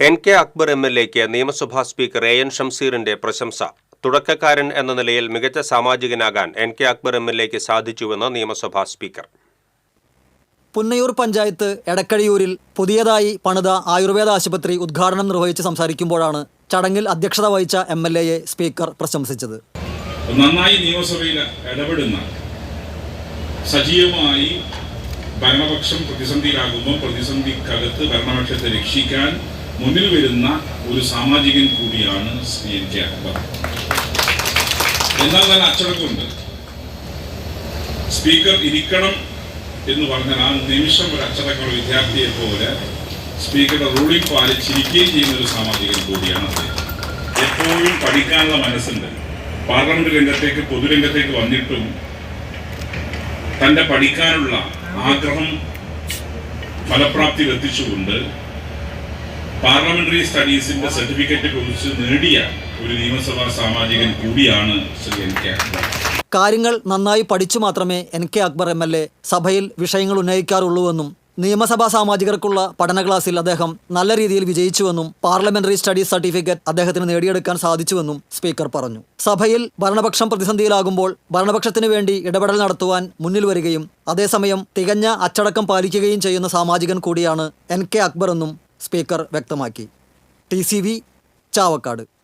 N K Akbar M L എക്ക് നിയമസഭാ speaker A N ഷംസീറിന്റെ പ്രശംസ. തുടക്കക്കാരൻ എന്ന നിലയിൽ മികച്ച സാമാജികനാകാൻ N K Akbar M L എക്ക് സാധിച്ചുവെന്ന് നിയമസഭാ സ്പീക്കർ. പുന്നയൂർ പഞ്ചായത്ത് എടക്കഴിയൂരിൽ പുതിയതായി പണിത ആയുർവേദ ആശുപത്രി ഉദ്ഘാടനം നിർവഹിച്ച് സംസാരിക്കുമ്പോഴാണ് ചടങ്ങിൽ അധ്യക്ഷത വഹിച്ച എം എൽ എയെ സ്പീക്കർ പ്രശംസിച്ചത്. നന്നായി നിയമസഭയിൽ ഇടപെടുന്ന സജീവമായി ഭരണപക്ഷം പ്രതിസന്ധിയിലാകുമ്പോൾ പ്രതിസന്ധിക്കകത്ത് ഭരണപക്ഷത്തെ രക്ഷിക്കാൻ മുന്നിൽ വരുന്ന ഒരു സാമാജികൻ കൂടിയാണ് ശ്രീ എൻ കെ അക്ബർ. എന്നാൽ തന്നെ അച്ചടക്കമുണ്ട്. സ്പീക്കർ ഇരിക്കണം എന്ന് പറഞ്ഞാൽ ആ നിമിഷം ഒരു അച്ചടക്കമുള്ള വിദ്യാർത്ഥിയെ പോലെ സ്പീക്കറുടെ റൂളിംഗ് പാലിച്ചിരിക്കുകയും ചെയ്യുന്ന ഒരു സാമാജികൻ കൂടിയാണ് അദ്ദേഹം. എപ്പോഴും പഠിക്കാനുള്ള മനസ്സുണ്ട്. പാർലമെന്റ് രംഗത്തേക്ക് പൊതുരംഗത്തേക്ക് വന്നിട്ടും തന്റെ പഠിക്കാനുള്ള ആഗ്രഹം ഫലപ്രാപ്തിയിൽ എത്തിച്ചുകൊണ്ട് പാർലമെന്ററി സ്റ്റഡീസിന്റെ സർട്ടിഫിക്കറ്റ് കുറിച്ച് നേടിയ ഒരു നിയമസഭാ സാമാജികൻ കൂടിയാണ് ശ്രീ എൻ കെ അക്ബർ. കാര്യങ്ങൾ നന്നായി പഠിച്ചു മാത്രമേ N K Akbar M L A സഭയിൽ വിഷയങ്ങൾ ഉന്നയിക്കാറുള്ളൂവെന്നും നിയമസഭാ സാമാജികർക്കുള്ള പഠന ക്ലാസ്സിൽ അദ്ദേഹം നല്ല രീതിയിൽ വിജയിച്ചുവെന്നും പാർലമെന്ററി സ്റ്റഡീസ് സർട്ടിഫിക്കറ്റ് അദ്ദേഹത്തിന് നേടിയെടുക്കാൻ സാധിച്ചുവെന്നും സ്പീക്കർ പറഞ്ഞു. സഭയിൽ ഭരണപക്ഷം പ്രതിസന്ധിയിലാകുമ്പോൾ ഭരണപക്ഷത്തിനു വേണ്ടി ഇടപെടൽ നടത്തുവാൻ മുന്നിൽ വരികയും അതേസമയം തികഞ്ഞ അച്ചടക്കം പാലിക്കുകയും ചെയ്യുന്ന സാമാജികൻ കൂടിയാണ് എൻ കെ അക്ബർ എന്നും സ്പീക്കർ വ്യക്തമാക്കി. ടി ചാവക്കാട്.